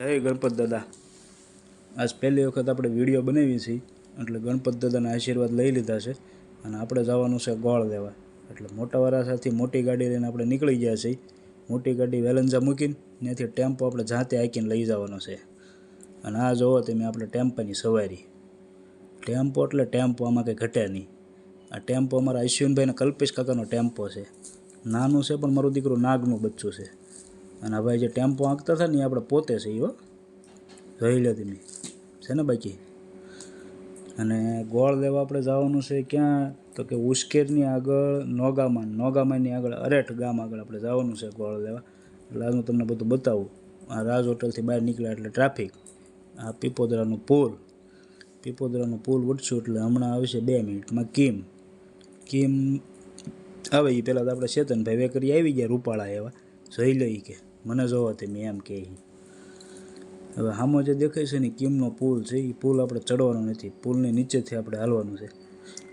જય ગણપત દાદા. આજ પહેલી વખત આપણે વીડિયો બનાવી છીએ એટલે ગણપત દાદાના આશીર્વાદ લઈ લીધા છે. અને આપણે જવાનું છે ગોળ લેવા. એટલે મોટા વારાસાથી મોટી ગાડી લઈને આપણે નીકળી ગયા છીએ. મોટી ગાડી વેલંજા મૂકીને ત્યાંથી ટેમ્પો આપણે જાતે હાંકીને લઈ જવાનો છે. અને આ જોવો તમે આપણે ટેમ્પાની સવારી. ટેમ્પો એટલે ટેમ્પો આમાં કંઈ ઘટે નહીં. આ ટેમ્પો અમારા અશ્વિનભાઈના કલ્પેશ કાકાનો ટેમ્પો છે. નાનું છે પણ મારું દીકરું નાગનું બચ્ચું છે. અને ભાઈ જે ટેમ્પો આંકતા હતા ને એ આપણે પોતે છે હો. જોઈ લે તમે. છે ને બાકી? અને ગોળ લેવા આપણે જવાનું છે ક્યાં? તો કે ઉશ્કેરની આગળ નોગામાન નોગામાની આગળ, અરેઠ ગામ આગળ આપણે જવાનું છે ગોળ લેવા એટલે હું તમને બધું બતાવું. આ રાજ હોટલથી બહાર નીકળ્યા એટલે ટ્રાફિક. આ પીપોદરાનું પુલ. પીપોદરાનું પુલ ઉઠશું એટલે હમણાં આવશે બે મિનિટમાં કિમ. કિમ આવે એ પહેલાં તો આપણે ચેતનભાઈ વેકરી આવી ગયા રૂપાળા એવા. જોઈ લઈ કે. મને જોવો તમે એમ કહે. હવે સામો જે દેખાય છે ને કિમનો પુલ છે એ પુલ આપણે ચડવાનો નથી. પુલની નીચેથી આપણે હાલવાનું છે.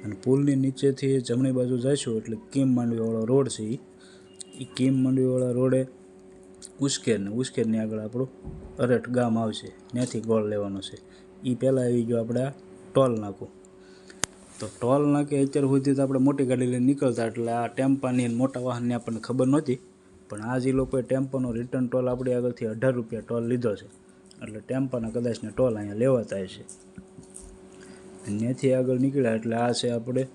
અને પુલની નીચેથી જમણી બાજુ જઈશું એટલે કિમ માંડવીવાળો રોડ છે એ કિમ માંડવીવાળા રોડે ઉશ્કેર ને ઉશ્કેરની આગળ આપણું અરેઠ ગામ આવશે. ત્યાંથી ગોળ લેવાનો છે. એ પહેલાં આવી ગયો આપણે આ ટોલ નાકું. તો ટોલ નાકે અત્યાર સુધી તો આપણે મોટી ગાડી લઈને નીકળતા એટલે આ ટેમ્પાની મોટા વાહનની આપણને ખબર નહોતી. પણ આજ એ લોકોએ ટેમ્પાનો રિટર્ન ટોલ આપણી આગળથી અઢાર રૂપિયા ટોલ લીધો છે. એટલે ટેમ્પાના કદાચને ટોલ અહીંયા લેવાતા અને ત્યાંથી આગળ નીકળ્યા એટલે આ છે આપણે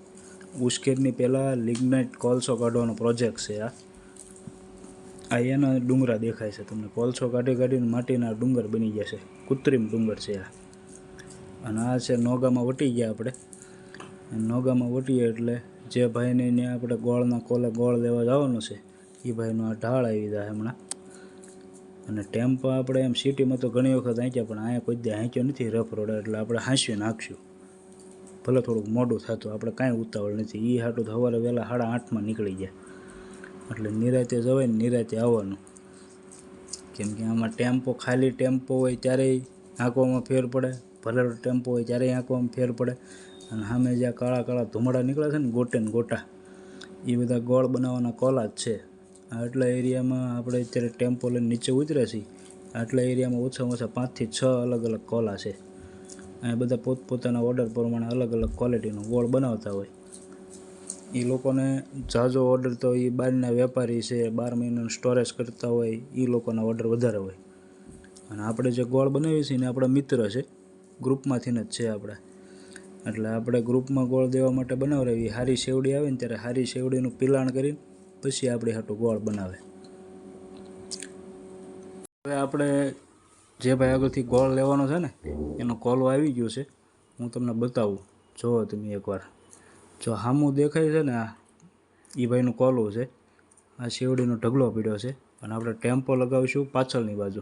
ઉશ્કેરની પહેલાં લિગ્નાઇટ કોલસો કાઢવાનો પ્રોજેક્ટ છે આ. આ એના ડુંગરા દેખાય છે તમને. કોલસો કાઢી કાઢીને માટીના ડુંગર બની ગયા છે. કૃત્રિમ ડુંગર છે આ. અને આ છે નોગામાં વટી ગયા આપણે. નોગામાં વટીએ એટલે જે ભાઈને આપણે ગોળના કોલે ગોળ લેવા જવાનું છે એ ભાઈનો આ ઢાળ આવી જાય હમણાં. અને ટેમ્પો આપણે એમ સિટીમાં તો ઘણી વખત હાંચ્યા, પણ અહીંયા કોઈ દે હાંચ્યો નથી રફ રોડ, એટલે આપણે હાંસી નાખશું ભલે થોડુંક મોડું થતું, આપણે કાંઈ ઉતાવળ નથી. એ હાટું તો સવારે વહેલા સાડા આઠમાં નીકળી જાય. એટલે નિરાતે જવાય ને નિરાતે આવવાનું. કેમ કે આમાં ટેમ્પો, ખાલી ટેમ્પો હોય ત્યારે આંકવામાં ફેર પડે. ભલે ટેમ્પો હોય ત્યારે આંકવામાં ફેર પડે. અને સામે જ્યાં કાળા કાળા ધુમાડા નીકળે છે ને, ગોટે ને ગોટા એ બધા ગોળ બનાવવાના કોલા જ છે. આટલા એરિયામાં આપણે અત્યારે ટેમ્પો લઈને નીચે ઉતર્યા છીએ. આટલા એરિયામાં ઓછામાં ઓછા પાંચથી છ અલગ અલગ કોલા છે. અને બધા પોતપોતાના ઓર્ડર પ્રમાણે અલગ અલગ ક્વોલિટીનો ગોળ બનાવતા હોય. એ લોકોને ઝાઝો ઓર્ડર તો એ બહારના વેપારી છે, બાર મહિનાનું સ્ટોરેજ કરતા હોય એ લોકોના ઓર્ડર વધારે હોય. અને આપણે જે ગોળ બનાવીએ છીએ ને આપણા મિત્ર છે. ગ્રુપમાંથીને જ છે આપણે. એટલે આપણે ગ્રુપમાં ગોળ દેવા માટે બનાવડાવી હારી શેવડી આવે ને ત્યારે હારી શેવડીનું પિલાણ કરીને પછી આપણે હાટો ગોળ બનાવે. હવે આપણે જે ભાઈ આગળથી ગોળ લેવાનો છે ને, એનો કોલો આવી ગયો છે. હું તમને બતાવું. જુઓ તમે એકવાર. જો હામું દેખાય છે ને આ એ ભાઈનું કોલું છે. આ શેવડીનો ઢગલો પીડ્યો છે. અને આપણે ટેમ્પો લગાવીશું પાછળની બાજુ.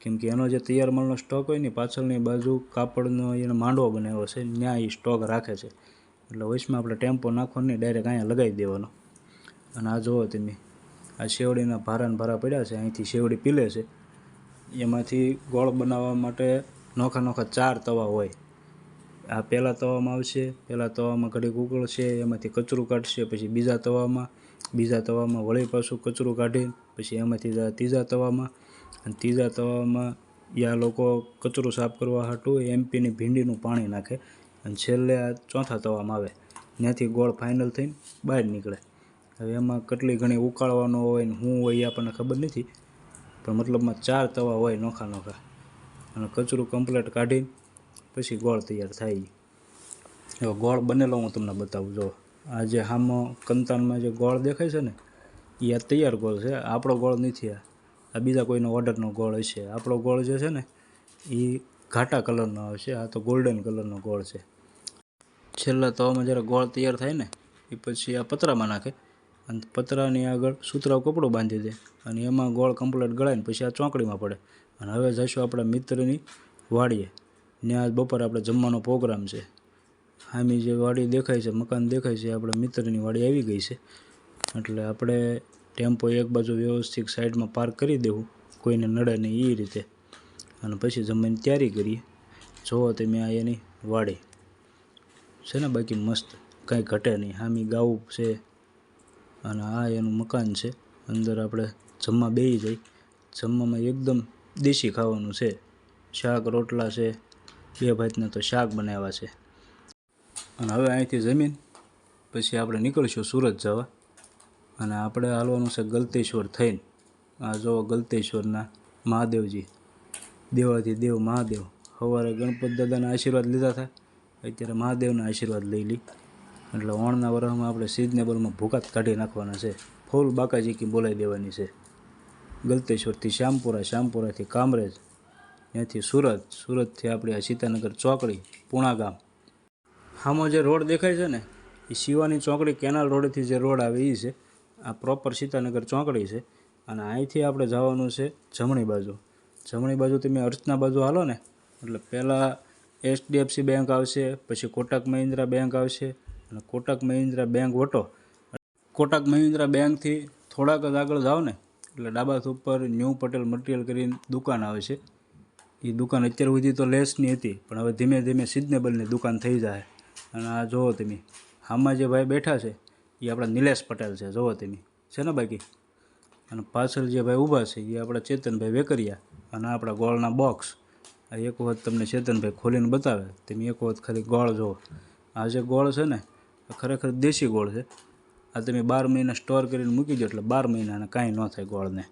કેમ કે એનો જે તૈયાર માલનો સ્ટોક હોય ને પાછળની બાજુ કાપડનો એને માંડવો બનાવ્યો છે. ત્યાં એ સ્ટોક રાખે છે. એટલે વચમાં આપણે ટેમ્પો નાખવાનો નહીં ડાયરેક્ટ અહીંયા લગાવી દેવાનો. અને આ જુઓ તમે, આ શેવડીના ભારા ભારા પડ્યા છે, અહીંથી શેવડી પીલે છે. એમાંથી ગોળ બનાવવા માટે નોખા નોખા ચાર તવા હોય. આ પહેલા તવામાં આવશે, પહેલા તવામાં ઘડીક ઉકળશે, એમાંથી કચરું કાઢશે, પછી બીજા તવામાં બીજા તવામાં વળી પાછું કચરું કાઢી પછી એમાંથી ત્રીજા તવામાં, અને ત્રીજા તવામાં યા લોકો કચરું સાફ કરવા હાટું એમપીની ભીંડીનું પાણી નાખે, અને છેલ્લે આ ચોથા તવામાં આવે. ત્યાંથી ગોળ ફાઇનલ થઈને બહાર નીકળે. હવે એમાં કેટલી ઘણી ઉકાળવાનો હોય ને શું હોય એ આપણને ખબર નથી, પણ મતલબમાં ચાર તવા હોય નોખા નોખા. અને કચરું કમ્પ્લેટ કાઢી પછી ગોળ તૈયાર થાય. હવે ગોળ બનેલો હું તમને બતાવું, જો. આ જે હામો કંતાનમાં જે ગોળ દેખાય છે ને એ આ તૈયાર ગોળ છે. આપણો ગોળ નથી આ. આ બીજા કોઈનો ઓર્ડરનો ગોળ હશે. આપણો ગોળ જે છે ને એ ઘાટા કલરનો આવશે આ તો ગોલ્ડન કલરનો ગોળ છે. છેલ્લા તવામાં જ્યારે ગોળ તૈયાર થાય ને એ પછી આ પતરામાં નાખે. અને પતરાની આગળ સુતરાવ કપડું બાંધી દે અને એમાં ગોળ કમ્પ્લેટ ગળાય ને પછી આ ચોકડીમાં પડે. અને હવે જઈશું આપણા મિત્રની વાડીએ. ત્યાં આજ બપોરે આપણે જમવાનો પ્રોગ્રામ છે. હામી જે વાડી દેખાય છે, મકાન દેખાય છે, આપણા મિત્રની વાડી આવી ગઈ છે. એટલે આપણે ટેમ્પો એક બાજુ વ્યવસ્થિત સાઈડમાં પાર્ક કરી દેવું, કોઈને નડે નહીં એ રીતે. અને પછી જમવાની તૈયારી કરીએ. જોવો તમે આ એની વાડી. છે ને બાકી મસ્ત, કાંઈ ઘટે નહીં. હામી ગાવું છે અને આ એનું મકાન છે. અંદર આપણે જમવા બેસી જઈ. જમવામાં એકદમ દેશી ખાવાનું છે. શાક, રોટલા છે. બે ભાતના તો શાક બનાવ્યા છે. અને હવે અહીંથી જમીન, પછી આપણે નીકળીશું સુરત જવા. અને આપણે હાલવાનું છે ગલતેશ્વર થઈને. આ જો ગલતેશ્વરના મહાદેવજી, દેવાથી દેવ મહાદેવ. સવારે ગણપત દાદાના આશીર્વાદ લીધા હતા. અત્યારે મહાદેવના આશીર્વાદ લઈ લી. એટલે ઓણના વરહમાં આપણે સિઝનેબલમાં ભૂકાત કાઢી નાખવાના છે. ફૂલ બાકાજી કી બોલાવી દેવાની છે. ગલતેશ્વરથી શ્યામપુરા, શ્યામપુરાથી કામરેજ, ત્યાંથી સુરત, સુરતથી આપણે આ સીતાનગર ચોકડી, પૂણા ગામ. આમાં જે રોડ દેખાય છે ને, એ શિવાની ચોકડી કેનાલ રોડથી જે રોડ આવે એ છે. આ પ્રોપર સીતાનગર ચોકડી છે અને અહીંથી આપણે જવાનું છે જમણી બાજુ. જમણી બાજુ તમે અર્ચના બાજુ હાલો ને, એટલે પહેલાં એચડીએફસી બેંક આવશે, પછી કોટક મહિન્દ્રા બેંક આવશે અને કોટક મહિન્દ્રા બેંક વટો. કોટક મહિન્દ્રા બેંકથી થોડાક જ આગળ જાઓ ને, એટલે ડાબા ઉપર ન્યૂ પટેલ મટીરિયલ કરીને દુકાન આવે છે. એ દુકાન અત્યાર સુધી તો લેસની હતી, પણ હવે ધીમે ધીમે સિઝનેબલની દુકાન થઈ જાય. અને આ જુઓ તમે આમાં જે ભાઈ બેઠા છે એ આપણા નિલેશ પટેલ છે, જુઓ તમે. છે ને બાકી? અને પાછળ જે ભાઈ ઊભા છે એ આપણા ચેતનભાઈ વેકરિયા અને આપણા ગોળના બોક્સ આ એક વખત તમને ચેતનભાઈ ખોલીને બતાવે, તમે એક વખત ખાલી ગોળ જુઓ. આ જે ગોળ છે ને ખરેખર દેશી ગોળ છે. આ તમે બાર મહિના સ્ટોર કરીને મૂકી દો એટલે બાર મહિનાના કાંઈ ન થાય ગોળને.